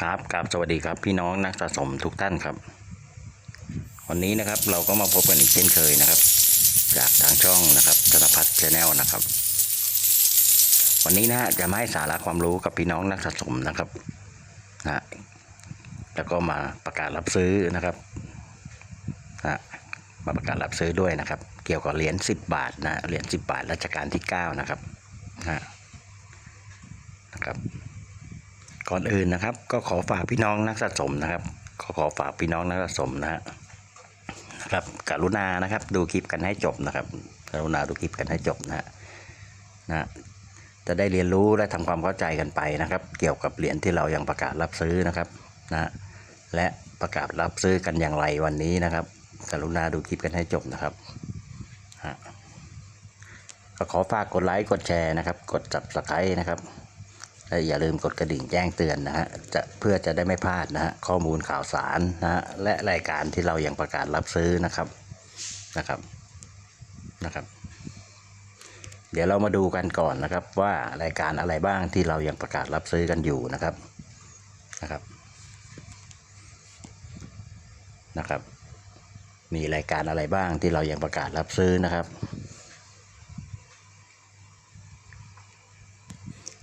ครับครับสวัสดีครับพี่น้องนักสะสมทุกท่านครับ วันนี้นะครับเราก็มาพบกันอีกเช่นเคยนะครับ จากทางช่องนะครับธนพัฒน์ชาแนลนะครับ วันนี้นะฮะจะมาให้สาระความรู้กับพี่น้องนักสะสมนะครับนะฮะแล้วก็มาประกาศรับซื้อนะครับนะฮะมาประกาศรับซื้อด้วยนะครับ เกี่ยวกับเหรียญ10 บาทนะเหรียญ10 บาทรัชกาลที่ 9 นะครับนะฮะนะครับ ก่อนอื่นนะครับ ก็ขอฝากพี่น้องนักสะสมนะครับขอขอฝากพี่น้องนักสะสมนะฮะนะครับกรุณานะครับ ดูคลิปกันให้จบนะครับกรุณาดูคลิปกันให้จบนะฮะนะจะได้เรียนรู้และทำความเข้าใจกันไปนะครับ เกี่ยวกับเหรียญที่เรายังประกาศรับซื้อนะครับนะฮะและประกาศรับซื้อกันอย่างไรวันนี้นะครับ กรุณาดูคลิปกันให้จบนะครับฮะก็ขอฝากกดไลค์กดแชร์นะครับ กด subscribe นะครับ และอย่าลืมกดกระดิ่งแจ้งเตือนนะฮะจะเพื่อจะได้ไม่พลาดนะฮะข้อมูลข่าวสารนะฮะและรายการที่เรายังประกาศรับซื้อนะครับนะครับนะครับ เดี๋ยวเรามาดูกันก่อนนะครับ ว่ารายการอะไรบ้างที่เรายังประกาศรับซื้อกันอยู่นะครับนะครับนะครับ มีรายการอะไรบ้างที่เรายังประกาศรับซื้อนะครับ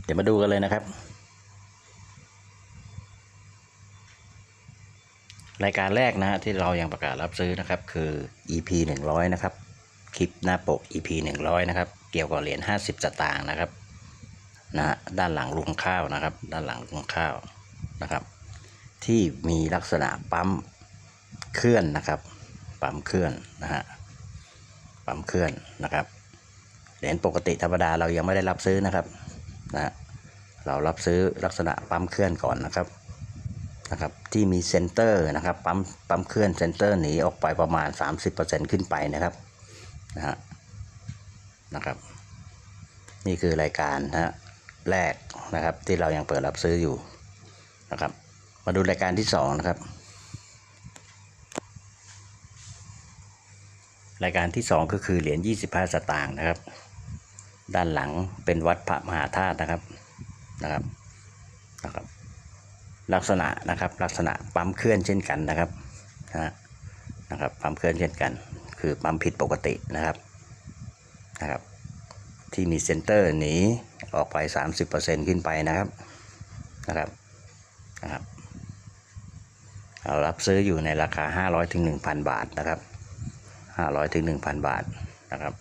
เดี๋ยวมาดูกันเลยนะครับ รายการแรกนะฮะที่เรายังประกาศรับซื้อนะครับ คือ EP 100 นะครับ คลิปหน้าปก EP 100 นะครับ เกี่ยวกับเหรียญ50สตางค์นะครับนะฮะด้านหลังลุงข้าวนะครับ ด้านหลังลุงข้าวนะครับ ที่มีลักษณะปั๊มเคลื่อนนะครับ ปั๊มเคลื่อนนะฮะปั๊มเคลื่อนนะครับเหรียญปกติธรรมดาเรายังไม่ได้รับซื้อนะครับ นะเรารับซื้อลักษณะปั๊มเคลื่อนก่อนนะครับนะครับที่มีเซนเตอร์นะครับปั๊มปั๊มเคลื่อนเซนเตอร์หนีออกไปประมาณ 30%ขึ้นไปนะครับนะฮะนะครับ นี่คือรายการนะฮะแรกนะครับที่เรายังเปิดรับซื้ออยู่นะครับ มาดูรายการที่สองนะครับรายการที่สองก็คือเหรียญ25 สตางค์นะครับ ด้านหลังเป็นวัดพระมหาธาตุนะครับนะครับนะครับ ลักษณะนะครับลักษณะปั๊มเคลื่อนเช่นกันนะครับนะนะครับปั๊มเคลื่อนเช่นกัน คือปั๊มผิดปกตินะครับนะครับ ที่มีเซนเตอร์หนีออกไป 30%ขึ้นไปนะครับนะครับนะครับเรารับซื้ออยู่ในราคา 500ถึง1,000 บาทนะครับ 500ถึง1,000 บาทนะครับ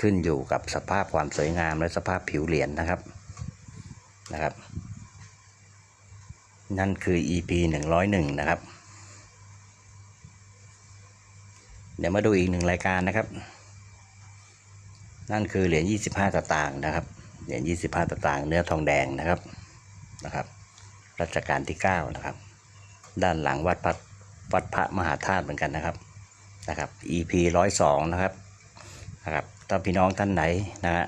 ขึ้นอยู่กับสภาพความสวยงามและสภาพผิวเหรียญนะครับนะครับ นั่นคือ EP 101 นะครับ เดี๋ยวมาดูอีกหนึ่งรายการนะครับ นั่นคือเหรียญ25ตะตางค์นะครับ เหรียญ25ตางค์เนื้อทองแดงนะครับนะครับรัชกาลที่ 9 นะครับ ด้านหลังวัดพระวัดพระมหาธาตุเหมือนกันนะครับนะครับ EP 102 นะครับนะครับ ถ้าพี่น้องท่านไหนนะฮะ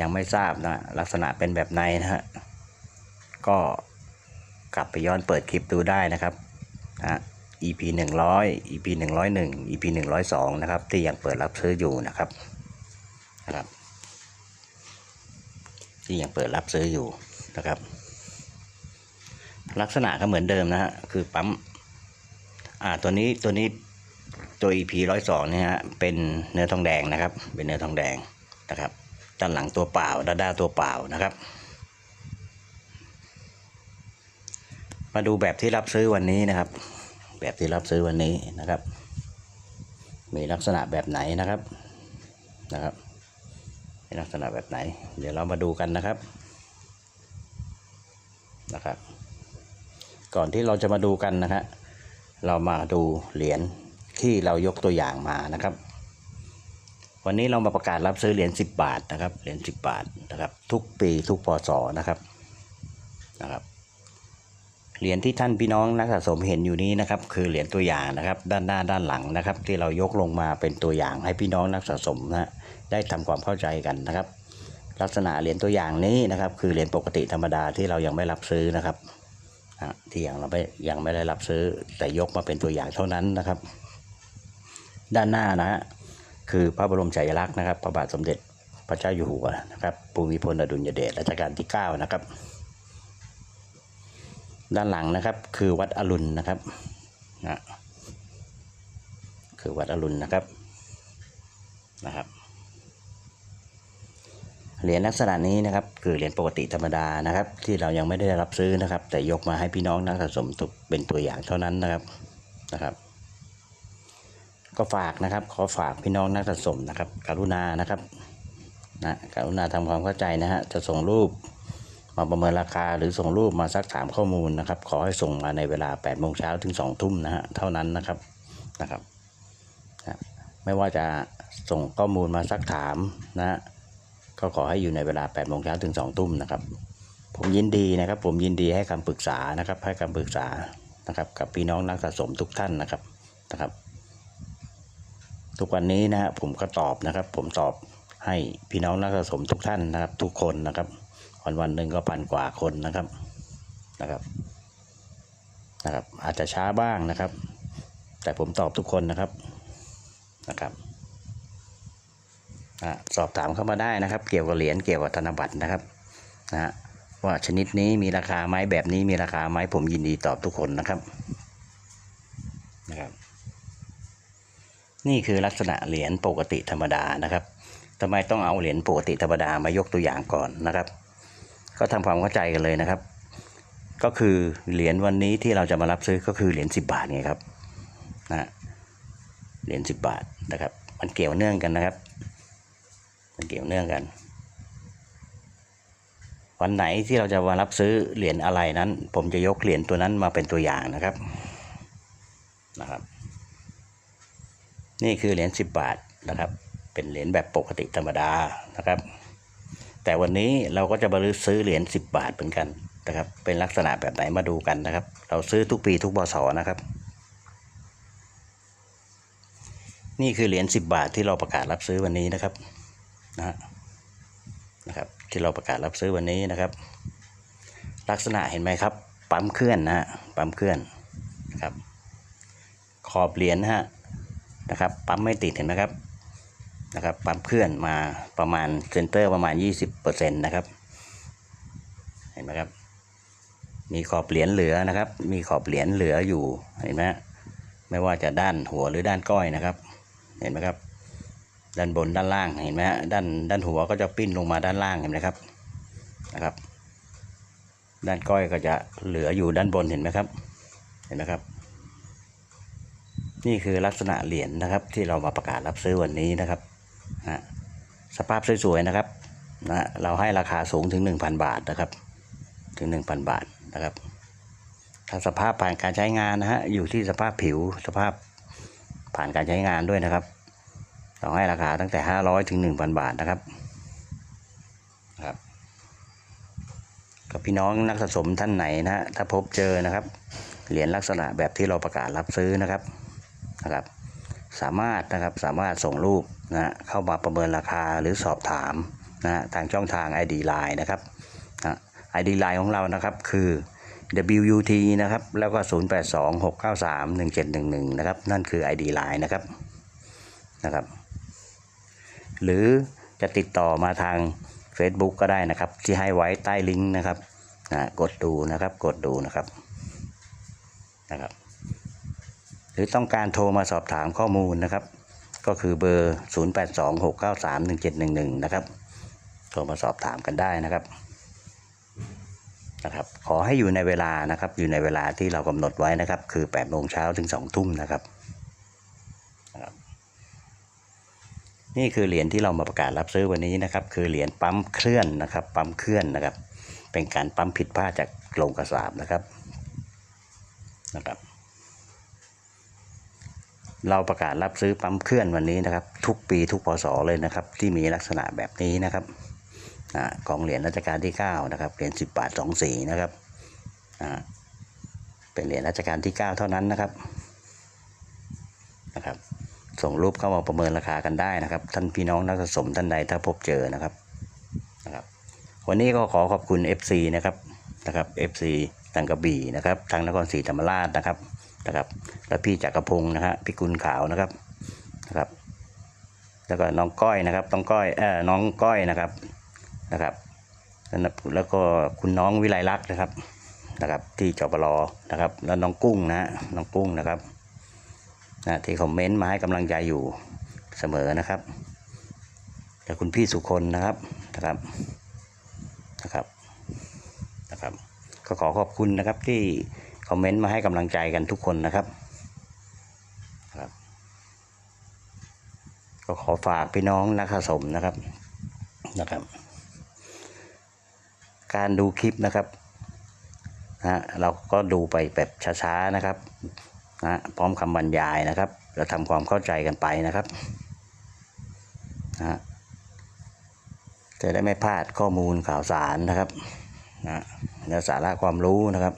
ยังไม่ทราบนะลักษณะเป็นแบบไหนนะฮะก็กลับไปย้อนเปิดคลิปดูได้นะครับนะฮะ EP 100 EP 101 EP 102 นะครับ ที่ยังเปิดรับซื้ออยู่นะครับนะครับ ที่ยังเปิดรับซื้ออยู่นะครับ ลักษณะก็เหมือนเดิมนะฮะคือปั๊มอ่าตัวนี้ตัวนี้ ตัว EP ร้อยสองเนี่ยฮะเป็นเนื้อทองแดงนะครับ เป็นเนื้อทองแดงนะครับ ด้านหลังตัวเปล่าด้านด้าตัวเปล่านะครับ มาดูแบบที่รับซื้อวันนี้นะครับ แบบที่รับซื้อวันนี้นะครับ มีลักษณะแบบไหนนะครับนะครับมีลักษณะแบบไหน เดี๋ยวเรามาดูกันนะครับนะครับ ก่อนที่เราจะมาดูกันนะฮะเรามาดูเหรียญ ที่เรายกตัวอย่างมานะครับ วันนี้เรามาประกาศรับซื้อเหรียญ10 บาทนะครับ เหรียญ10 บาทนะครับ ทุกปีทุกพศนะครับนะครับ เหรียญที่ท่านพี่น้องนักสะสมเห็นอยู่นี้นะครับ คือเหรียญตัวอย่างนะครับ ด้านหน้าด้านหลังนะครับ ที่เรายกลงมาเป็นตัวอย่างให้พี่น้องนักสะสมนะได้ทำความเข้าใจกันนะครับ ลักษณะเหรียญตัวอย่างนี้นะครับ คือเหรียญปกติธรรมดาที่เรายังไม่รับซื้อนะครับอะที่ยังเราไม่ยังไม่ได้รับซื้อแต่ยกมาเป็นตัวอย่างเท่านั้นนะครับ ด้านหน้านะฮะคือพระบรมฉายาลักษณ์นะครับ พระบาทสมเด็จพระเจ้าอยู่หัวนะครับภูมิพลอดุลยเดชรัชกาลที่ 9 นะครับ ด้านหลังนะครับคือวัดอรุณนะครับนะคือวัดอรุณนะครับนะครับเหรียญลักษณะนี้นะครับคือเหรียญปกติธรรมดานะครับ ที่เรายังไม่ได้รับซื้อนะครับ แต่ยกมาให้พี่น้องนักสะสมตุกเป็นตัวอย่างเท่านั้นนะครับนะครับ ก็ฝากนะครับ ขอฝากพี่น้องนักสะสมนะครับ กรุณานะครับนะกรุณาทำความเข้าใจนะฮะจะส่งรูปมาประเมินราคาหรือส่งรูปมาซักถามข้อมูลนะครับ ขอให้ส่งมาในเวลา8โมงเช้าถึง2ทุ่มนะฮะเท่านั้นนะครับนะครับนะไม่ว่าจะส่งข้อมูลมาซักถามนะฮะก็ขอให้อยู่ในเวลา8โมงเช้าถึง2ทุ่มนะครับ ผมยินดีนะครับ ผมยินดีให้คำปรึกษานะครับ ให้คำปรึกษานะครับ กับพี่น้องนักสะสมทุกท่านนะครับนะครับ ทุกวันนี้นะฮะผมก็ตอบนะครับ ผมตอบให้พี่น้องนักสะสมทุกท่านนะครับ ทุกคนนะครับวันวันหนึ่งก็พันกว่าคนนะครับนะครับนะครับ อาจจะช้าบ้างนะครับ แต่ผมตอบทุกคนนะครับนะครับสอบถามเข้ามาได้นะครับ เกี่ยวกับเหรียญเกี่ยวกับธนบัตรนะครับนะฮะว่าชนิดนี้มีราคาไหมแบบนี้มีราคาไหมผมยินดีตอบทุกคนนะครับนะครับ นี่คือลักษณะเหรียญปกติธรรมดานะครับทำไมต้องเอาเหรียญปกติธรรมดามายกตัวอย่างก่อนนะครับ ก็ทำความเข้าใจกันเลยนะครับ ก็คือเหรียญวันนี้ที่เราจะมารับซื้อก็คือเหรียญ10 บาทไงครับนะเหรียญ10 บาทนะครับ มันเกี่ยวเนื่องกันนะครับ มันเกี่ยวเนื่องกัน วันไหนที่เราจะมารับซื้อเหรียญอะไรนั้น ผมจะยกเหรียญตัวนั้นมาเป็นตัวอย่างนะครับนะครับ นี่คือเหรียญ10 บาทนะครับ เป็นเหรียญแบบปกติธรรมดานะครับ แต่วันนี้เราก็จะมาซื้อเหรียญ10 บาทเหมือนกันนะครับ เป็นลักษณะแบบไหนมาดูกันนะครับ เราซื้อทุกปีทุกบศนะครับ นี่คือเหรียญ10 บาทที่เราประกาศรับซื้อวันนี้นะครับนะฮะนะครับที่เราประกาศรับซื้อวันนี้นะครับ ลักษณะเห็นไหมครับ ปั๊มเคลื่อนนะฮะปั๊มเคลื่อนนะครับขอบเหรียญนะฮะ นะครับ ปั๊มไม่ติดเห็นไหมครับนะครับ ปั๊มเคลื่อนมาประมาณเซนเตอร์ประมาณ 20%นะครับ เห็นไหมครับ มีขอบเหรียญเหลือนะครับ มีขอบเหรียญเหลืออยู่เห็นไหมฮะไม่ว่าจะด้านหัวหรือด้านก้อยนะครับ เห็นไหมครับ ด้านบนด้านล่างเห็นไหมฮะด้านด้านหัวก็จะปิ้นลงมาด้านล่างเห็นไหมครับนะครับ ด้านก้อยก็จะเหลืออยู่ด้านบนเห็นไหมครับ เห็นไหมครับ นี่คือลักษณะเหรียญนะครับ ที่เรามาประกาศรับซื้อวันนี้นะครับนะสภาพสวยๆนะครับนะเราให้ราคาสูงถึง 1,000 บาทนะครับ ถึง 1,000 บาทนะครับ ถ้าสภาพผ่านการใช้งานนะฮะอยู่ที่สภาพผิวสภาพผ่านการใช้งานด้วยนะครับเราให้ราคาตั้งแต่ 500 ถึง 1,000 บาทนะครับครับกับพี่น้องนักสะสมท่านไหนนะฮะถ้าพบเจอนะครับเหรียญลักษณะแบบที่เราประกาศรับซื้อนะครับ นะครับ สามารถนะครับสามารถส่งรูปนะเข้ามาประเมินราคาหรือสอบถามนะทางช่องทาง ID Line นะครับนะ ID Line ของเรานะครับคือ WUT นะครับแล้วก็ 0826931711 นะครับ นั่นคือ ID Line นะครับนะครับ หรือจะติดต่อมาทาง Facebook ก็ได้นะครับ ที่ให้ไว้ใต้ลิงก์นะครับนะกดดูนะครับ กดดูนะครับนะครับ หรือต้องการโทรมาสอบถามข้อมูลนะครับ ก็คือเบอร์ 0826931711 นะครับ โทรมาสอบถามกันได้นะครับนะครับขอให้อยู่ในเวลานะครับ อยู่ในเวลาที่เรากำหนดไว้นะครับ คือ8โมงเช้าถึง2ทุ่มนะครับ นี่คือเหรียญที่เรามาประกาศรับซื้อวันนี้นะครับ คือเหรียญปั๊มเคลื่อนนะครับ ปั๊มเคลื่อนนะครับ เป็นการปั๊มผิดพลาดจากโรงกระสาบนะครับนะครับ เราประกาศรับซื้อปั๊มเคลื่อนวันนี้นะครับ ทุกปีทุกพศเลยนะครับ ที่มีลักษณะแบบนี้นะครับอ่าของเหรียญรัชกาลที่9นะครับเหรียญ10 บาท2สีนะครับอ่าเป็นเหรียญรัชกาลที่ 9 เท่านั้นนะครับนะครับ ส่งรูปเข้ามาประเมินราคากันได้นะครับ ท่านพี่น้องนักสะสมท่านใดถ้าพบเจอนะครับนะครับ วันนี้ก็ขอขอบคุณ FC นะครับนะครับ FC ตังกระบี่นะครับทางนครศรีธรรมราชนะครับ นะครับและพี่จักรพงศ์นะฮะพี่กุลขาวนะครับนะครับ แล้วก็น้องก้อยนะครับน้องก้อยเออน้องก้อยนะครับนะครับแล้วก็คุณน้องวิไลลักษณ์นะครับนะครับ ที่จปรนะครับ แล้วน้องกุ้งนะน้องกุ้งนะครับนะที่คอมเมนต์มาให้กำลังใจอยู่เสมอนะครับและคุณพี่สุคนนะครับนะครับนะครับนะครับ ก็ขอขอบคุณนะครับที่ คอมเมนต์มาให้กำลังใจกันทุกคนนะครับครับ ก็ขอฝากพี่น้องนักสะสมนะครับนะครับ การดูคลิปนะครับนะเราก็ดูไปแบบช้าๆนะครับนะพร้อมคำบรรยายนะครับแล้วทำความเข้าใจกันไปนะครับนะจะได้ไม่พลาดข้อมูลข่าวสารนะครับนะและสาระความรู้นะครับ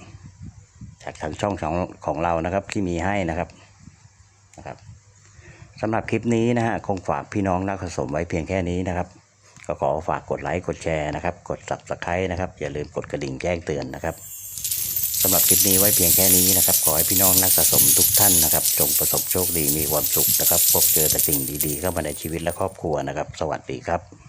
ทางช่องของของเรานะครับที่มีให้นะครับนะครับสำหรับคลิปนี้นะฮะคงฝากพี่น้องนักสะสมไว้เพียงแค่นี้นะครับก็ขอฝากกดไลค์กดแชร์นะครับ กด subscribe นะครับ อย่าลืมกดกระดิ่งแจ้งเตือนนะครับสำหรับคลิปนี้ไว้เพียงแค่นี้นะครับ ขอให้พี่น้องนักสะสมทุกท่านนะครับ จงประสบโชคดีมีความสุขนะครับ พบเจอแต่สิ่งดีๆเข้ามาในชีวิตและครอบครัวนะครับ สวัสดีครับ